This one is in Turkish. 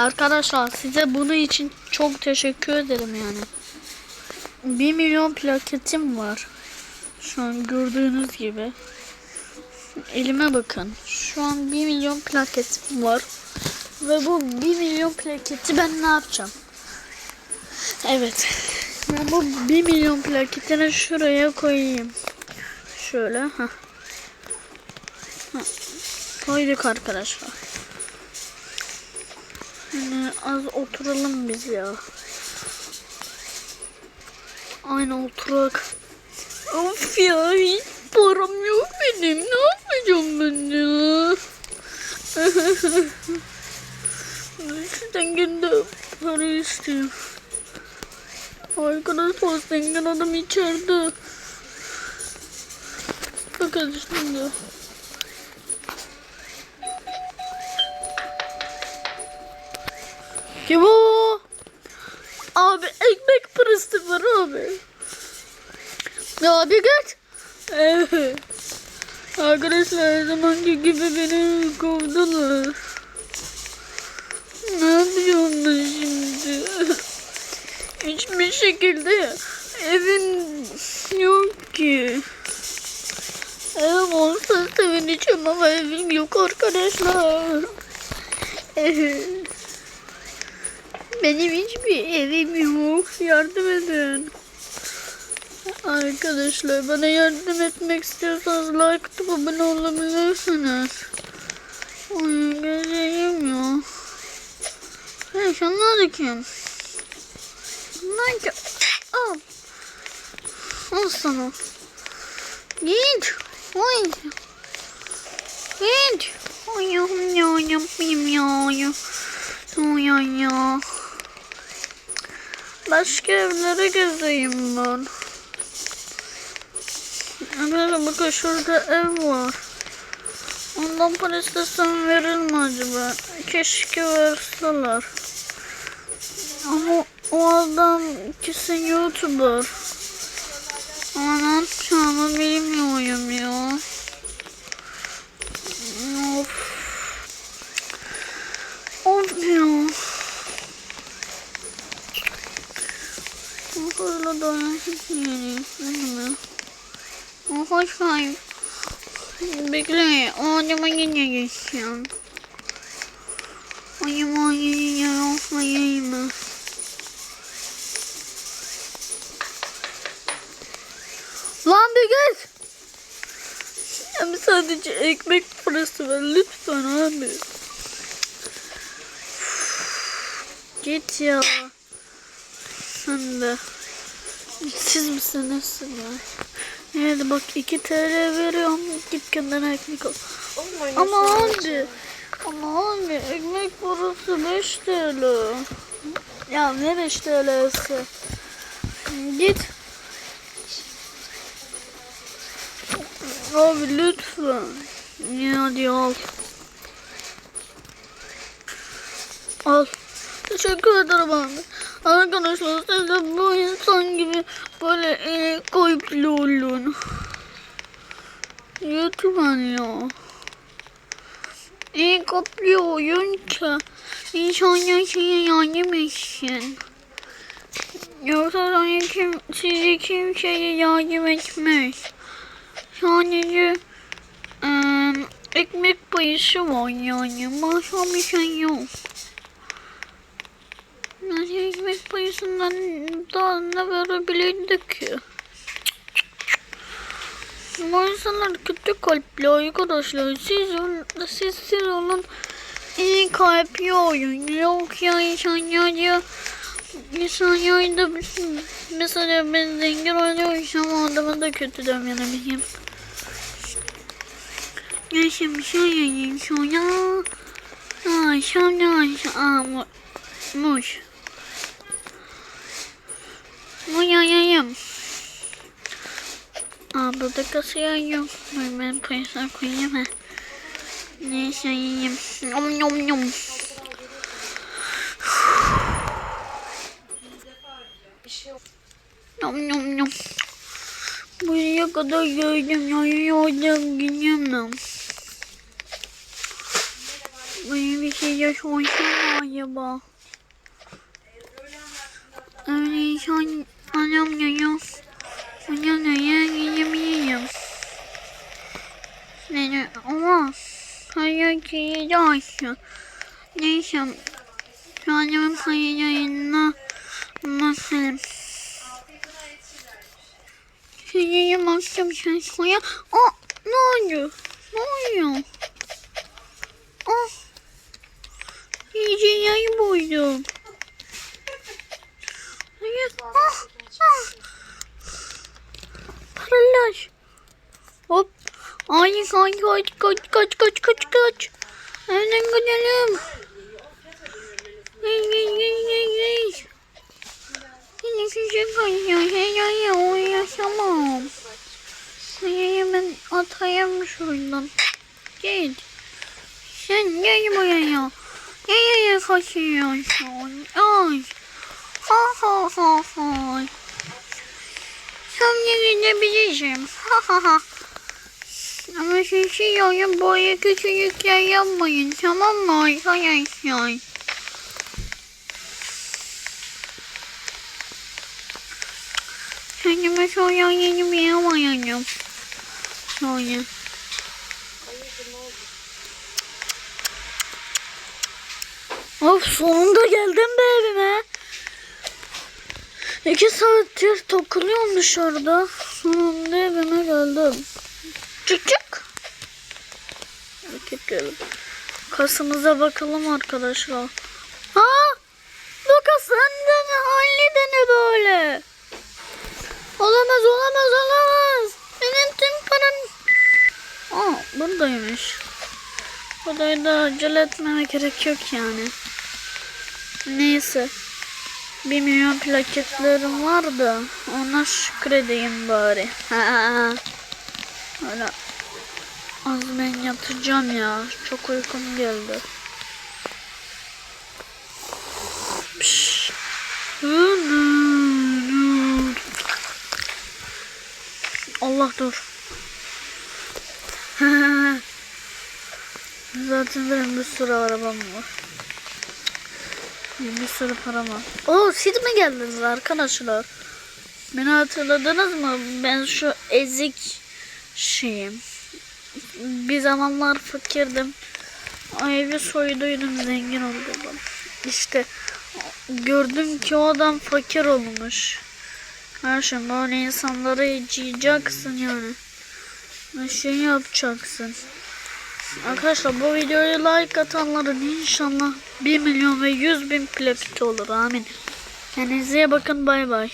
Arkadaşlar size bunun için çok teşekkür ederim yani. 1 milyon plaketim var. Şu an gördüğünüz gibi. Elime bakın. Şu an 1 milyon plaketim var. Ve bu 1 milyon plaketi ben ne yapacağım? Evet. Ben bu 1 milyon plaketini şuraya koyayım. Şöyle. Heh. Heh. Koyduk arkadaşlar. Yani az oturalım biz ya. Aynen oturak. Of ya hiç param yok benim. Ne yapacağım ben ya? Şuradan günde para istiyor. Arkadaşlar zengin adam içeride. Bakın şimdi. Kim o? Abi ekmek parası var abi. Abi git. Evet. Arkadaşlar her zamanki gibi beni kovdular. Ne yapacağım ben şimdi? Hiçbir şekilde evim yok ki. Evim olsa sevineceğim ama evim yok arkadaşlar. Evet. Benim hiçbir evim yok. Yardım edin. Arkadaşlar bana yardım etmek istiyorsanız like atıp abone olabilirsiniz. Ay gözlerim ya. Hey şunlar da kim? Bunlar kim? Al. Al sana. Git. Oy. Git. Ay ya yapayım ya ya. Ay ay ya. Başka evlere gezeyim ben. Evet bakın şurada ev var. Ondan para istesem verir mi acaba? Keşke verseler. Ama o adam kesin YouTuber. Ama ne yapacağımı bilmiyorum ya. Of. Of ya. Böyle dayanayım. Değil Hoş geldin. Bekle. Adama yine geçeceğim. Acaba yine yapmayayım mı? Lan bir git. Hem sadece ekmek parası ver lütfen abi. Git ya. De. Siz misiniz ya? Evet bak 2 TL veriyorum. Git kendine ekmek al. Ama abi. Ama abi ekmek parası 5 TL. Ya ne 5 TL'si? Git. Abi lütfen. Ya hadi al. Al. Teşekkür ederim abi. Arkadaşlar siz de bu insan gibi böyle e, kalpli olun. Lütfen ya. Kalpli oyun ki insanlar size yardım etsin. Yoksa sana kim, size kimseye yardım etmez. Sadece ıı, ekmek payısı var yani. Başka bir şey yok. Ekmek payısından daha ne verebilirdik ki? Bu insanlar kötü kalpli arkadaşlar. Siz, siz, siz olun iyi kalpli oyun. Yok ya insanlar ya insanlar da mesela ben zengin oluyorsam o adamı da kötü demeliyim. Neyse bir şey yiyeyim sonra. Aa, sonra aa, muş. Uyuyayım. Aa burada yok. Dur ben payasa koyayım ha. Neyse yiyeyim. Nom nom nom. Nom nom nom. Buraya kadar geldim. Ya yoldan gidemem. Böyle bir yaş olsa mı acaba? Öyleysen anam yaşa. Neyse. Şu annemin paylarına bakalım. Şuraya baktım sen koya. Aa ne oldu? Ne oluyor? Aa. İyice yayı buydum. Hayır. Ah, ah. Parlaş. Hop. Ay kaç kaç kaç kaç kaç kaç kaç. Hemen gidelim. Yine küçük kaçıyor. Hey hey hey o yaşamam. Hayır ben atayım şuradan. Git. Sen gel buraya. Nereye kaçıyorsun? Ay. Ha ha ha ha. Sonra gidebilirim. Ha ha ha. Ama siz şey oyun boya küçücükler yapmayın tamam mı arkadaşlar? Kendime sonra yeni bir ev ayarım. Sonra. Of sonunda geldim be evime. İki saattir takılıyorum dışarıda. Sonunda evime geldim. Çık çık. Gidelim. Kasımıza bakalım arkadaşlar. Ha? Bu kasın ne hali de ne böyle? Olamaz olamaz olamaz. Benim tüm param... Aa buradaymış. Burayı da acele etmeme gerek yok yani. Neyse. Bir milyon plaketlerim var da ona şükredeyim bari. Ha. Öyle az ben yatacağım ya. Çok uykum geldi. Allah dur. Zaten benim bir sürü arabam var. Bir sürü param var. Oo siz mi geldiniz arkadaşlar? Beni hatırladınız mı? Ben şu ezik şeyim. Bir zamanlar fakirdim. O evi soyduydum zengin oldum. İşte gördüm ki o adam fakir olmuş. Her şey böyle insanları yiyeceksin yani. Şey yapacaksın. Arkadaşlar bu videoya like atanların inşallah 1 milyon ve 100 bin plaketi olur. Amin. Kendinize bakın. Bay bay.